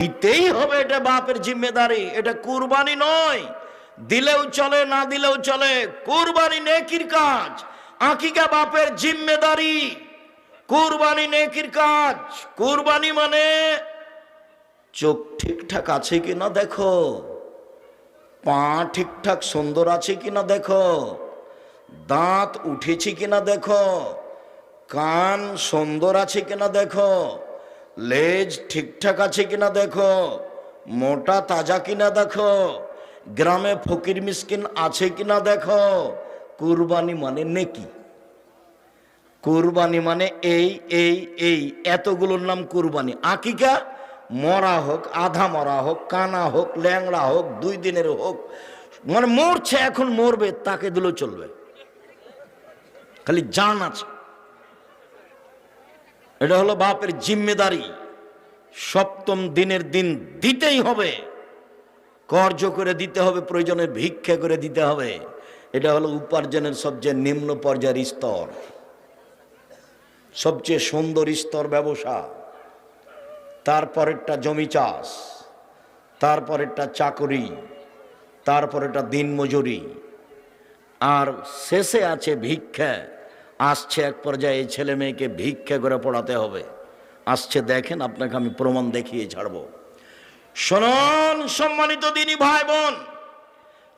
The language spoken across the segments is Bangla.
দিতেই হবে এটা বাপের জিম্মেদারি, এটা কুরবানি নয়। দিলেও চলে, না দিলেও চলে, কুরবানি নেকির কাজ, আকিকা বাপের জিম্মেদারি। কুরবানি নেকির কাজ, কুরবানি মানে চোখ ঠিকঠাক আছে কিনা দেখো, পা ঠিকঠাক সুন্দর আছে কিনা দেখো, দাঁত উঠেছে কিনা দেখো, কান সুন্দর আছে কিনা দেখো লেজ ঠিকঠাক আছে কিনা দেখো? মোটা তাজা কিনা দেখো? গ্রামে ফকির মিসকিন আছে কিনা দেখো? কুরবানি মানে নেকি? কুরবানি মানে এই এই এই, এতগুলোর নাম কুরবানি। আকিকা, মরা হোক, আধা মরা হোক, কানা হোক, ল্যাংড়া হোক, দুই দিনের হোক মানে মরছে, এখন মরবে, তাকে দিলেও চলবে। খালি জান আছে। এটা হলো বাপের জিম্মেদারি। সপ্তম দিনের দিন দিতেই হবে। কর্য করে দিতে হবে, প্রয়োজনে ভিক্ষা করে দিতে হবে। এটা হলো উপার্জনের সবচেয়ে নিম্ন পর্যায়ের স্তর। সবচেয়ে সুন্দর স্তর ব্যবসা। তারপরেরটা জমি চাষ। তারপরেরটা চাকরি। তারপরেরটা দিনমজুরি। আর শেষে আছে ভিক্ষা। আসছে এক পর্যায়ে ছেলে মেয়েকে ভিক্ষা করে পড়াতে হবে। আসছে, দেখেন আপনাকে আমি প্রমাণ দেখিয়ে ছাড়ব। শোনন, সম্মানিত দিনী ভাই বোন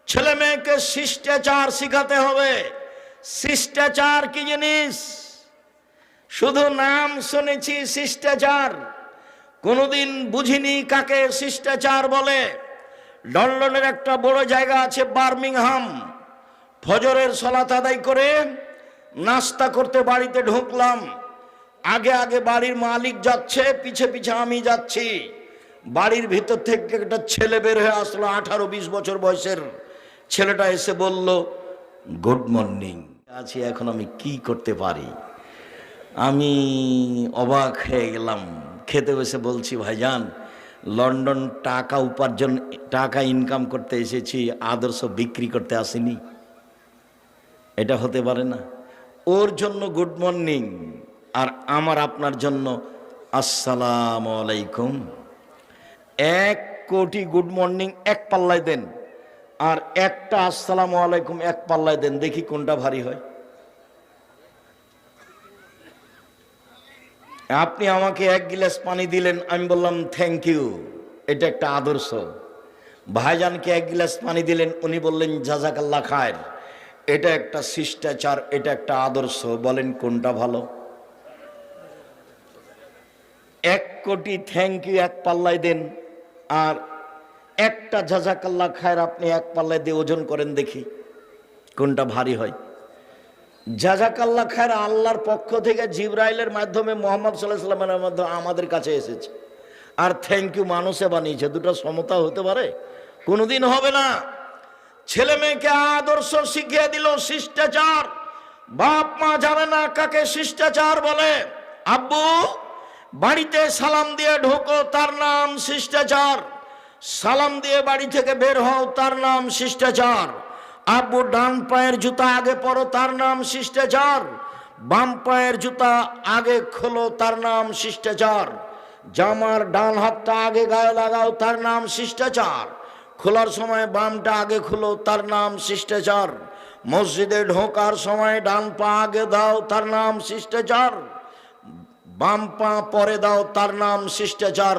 ছেলে মেয়েকে শিষ্টাচার শিখাতে হবে। শিষ্টাচার কি জিনিস? শুধু নাম শুনেছি শিষ্টাচার। কোনোদিন বুঝিনি কাকে শিষ্টাচার বলে। লন্ডনের একটা বড় জায়গা আছে বার্মিংহাম। ফজরের সলাত আদায় করে নাস্তা করতে বাড়িতে ঢুকলাম। আগে আগে বাড়ির মালিক যাচ্ছে, পিছে পিছে আমি যাচ্ছি। বাড়ির ভিতর থেকে একটা ছেলে বের হয়ে আসলো, আঠারো বিশ বছর বয়সের। ছেলেটা এসে বলল, গুড মর্নিং, আছি, এখন আমি কি করতে পারি? আমি অবাক হয়ে গেলাম। খেতে বসে বলছি, ভাইজান, লন্ডন টাকা উপার্জন, টাকা ইনকাম করতে এসেছি, আদর্শ বিক্রি করতে আসিনি। এটা হতে পারে না। ওর জন্য গুড মর্নিং আর আমার আপনার জন্য আসসালাম আলাইকুম। এক কোটি গুড মর্নিং এক পাল্লায় দেন আর একটা আসসালাম আলাইকুম এক পাল্লায় দেন, দেখি কোনটা ভারী হয়। আপনি আমাকে এক গিলাস পানি দিলেন, আমি বললাম থ্যাংক ইউ এটা একটা আদর্শ। ভাইজানকে এক গিলাস পানি দিলেন, উনি বললেন জাজাকাল্লা খায়ের। এটা একটা শিষ্টাচার, এটা একটা আদর্শ, বলেন কোনটা ভালো? এক কোটি থ্যাংক ইউ এক পাল্লায় দেন, আর একটা জাজাকাল্লা খায়ের আপনি এক পাল্লায় দিয়ে ওজন করেন দেখি, কোনটা ভারী হয়? জাজাকাল্লা খায়ের আল্লাহর পক্ষ থেকে জিব্রাইলের মাধ্যমে মোহাম্মদ সাল্লাহ সাল্লামের মাধ্যমে আমাদের কাছে এসেছে। আর থ্যাংক ইউ মানুষে বানিয়েছে, দুটো সমতা হতে পারে? কোনোদিন হবে না। ছেলে মেয়েকে আদর্শ শিখিয়ে দিল শিষ্টাচার। বাপ মা জানে না কাকে শিষ্টাচার বলে। আব্বু, বাড়িতে সালাম দিয়ে ঢোকো, তার নাম শিষ্টাচার। সালাম দিয়ে বাড়ি থেকে বের হও, তার নাম শিষ্টাচার। আব্বু ডান পায়ের জুতা আগে পরো, তার নাম শিষ্টাচার। বাম পায়ের জুতা আগে খোলো, তার নাম শিষ্টাচার। জামার ডান হাতটা আগে গায়ে লাগাও, তার নাম শিষ্টাচার। খোলার সময় বামটা আগে খুলো, তার নাম শিষ্টাচার। মসজিদে ঢোকার সময় ডান পা আগে দাও, তার নাম শিষ্টাচার। বাম পা পরে দাও, তার নাম শিষ্টাচার।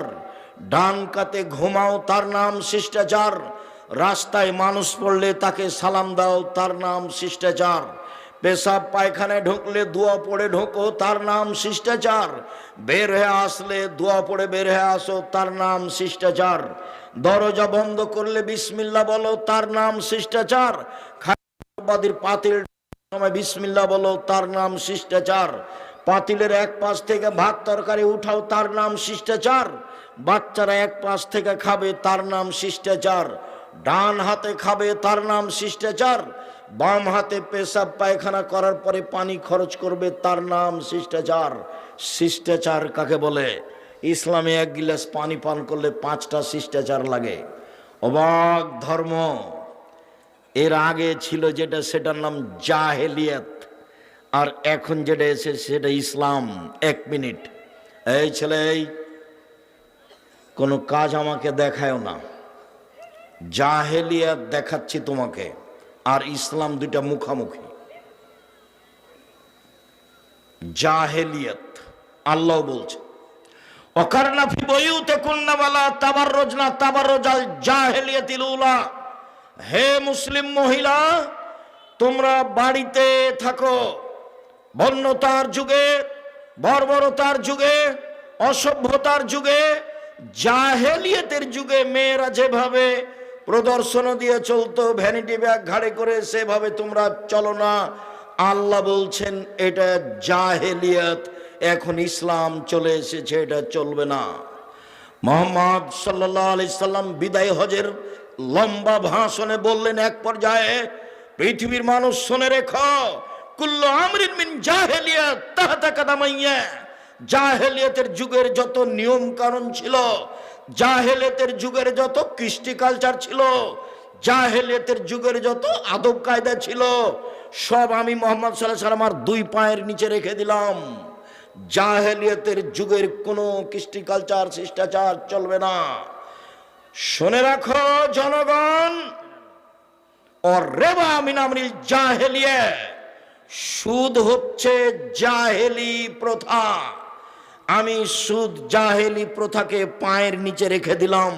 ডান কাতে ঘুমাও, তার নাম শিষ্টাচার। রাস্তায় মানুষ পড়লে তাকে সালাম দাও, তার নাম শিষ্টাচার। পেশাব পায়খানায় ঢুকলে দোয়া পড়ে ঢোকো, তার নাম শিষ্টাচার। বের হয়ে আসলে দোয়া পড়ে বের হয়ে আসো, তার নাম শিষ্টাচার। দরজা বন্ধ করলে বিসমিল্লা বলো, তার নাম শিষ্টাচার। খাবাদির পাতিল সময় বিসমিল্লা বলো, তার নাম শিষ্টাচার। পাতিলের এক পাশ থেকে ভাত তরকারি উঠাও, তার নাম শিষ্টাচার। বাচ্চারা এক পাশ থেকে খাবে, তার নাম শিষ্টাচার। ডান হাতে খাবে, তার নাম শিষ্টাচার। বাম হাতে পেশাব পায়খানা করার পরে পানি খরচ করবে, তার নাম শিষ্টাচার। শিষ্টাচার কাকে বলে? ইসলামে এক গিলাস পানি পান করলে পাঁচটা শিষ্টাচার লাগে। অবাক ধর্ম। এর আগে ছিল যেটা, সেটার নাম জাহেলিয়াত। আর এখন যেটা এসে, সেটা ইসলাম। এক মিনিট। এই ছেলে কোনো কাজ আমাকে দেখায়ও না। জাহেলিয়াত দেখাচ্ছি তোমাকে, আর ইসলাম দুইটা মুখামুখি। জাহেলিয়াত, আল্লাহ বলছে। অকারনা ফি বইউতে কুন্না বালা তাবাররুজ না তাবাররুজাল জাহেলিয়াতিল উলা। হে মুসলিম মহিলা, তোমরা বাড়িতে থাকো। বন্যতার যুগে, বর্বরতার যুগে, অসভ্যতার যুগে, জাহেলিয়তের যুগে মেয়েরা যেভাবে প্রদর্শন দিয়ে চলতো, ভ্যানিটি ব্যাগ ঘাড়ে করে সেভাবে তোমরা চলো না। আল্লাহ বলছেন, এটা জাহেলিয়ত। এখন ইসলাম চলে এসেছে, এটা চলবে না। মোহাম্মদ সাল্লাহ আলি সাল্লাম বিদায় হজের লম্বা ভাষণে বললেন, এক পর্যায়ে পৃথিবীর মানুষ শুনে রেখো, কুল্লো আমরিন মিন জাহেলিয়াত তাহাতা কাদামাইয়া। জাহেলিয়াতের যুগের যত নিয়ম কানুন ছিল, জাহেলিয়াতের যুগের যত কৃষ্টি কালচার ছিল, জাহেলিয়াতের যুগের যত আদব কায়দা ছিল, সব আমি মোহাম্মদ সাল্লাহ সাল্লাম আর দুই পায়ের নিচে রেখে দিলাম। জাহেলিয়াতের যুগের কোনো কৃষ্টি কালচার, শিষ্টাচার চলবে না। শুনে রাখো জনগণ ও রেবা মিনামরিল জাহেলিয়া, সুদ হচ্ছে জাহেলি প্রথা। আমি সুদ জাহেলি প্রথাকে পায়ের নিচে রেখে দিলাম।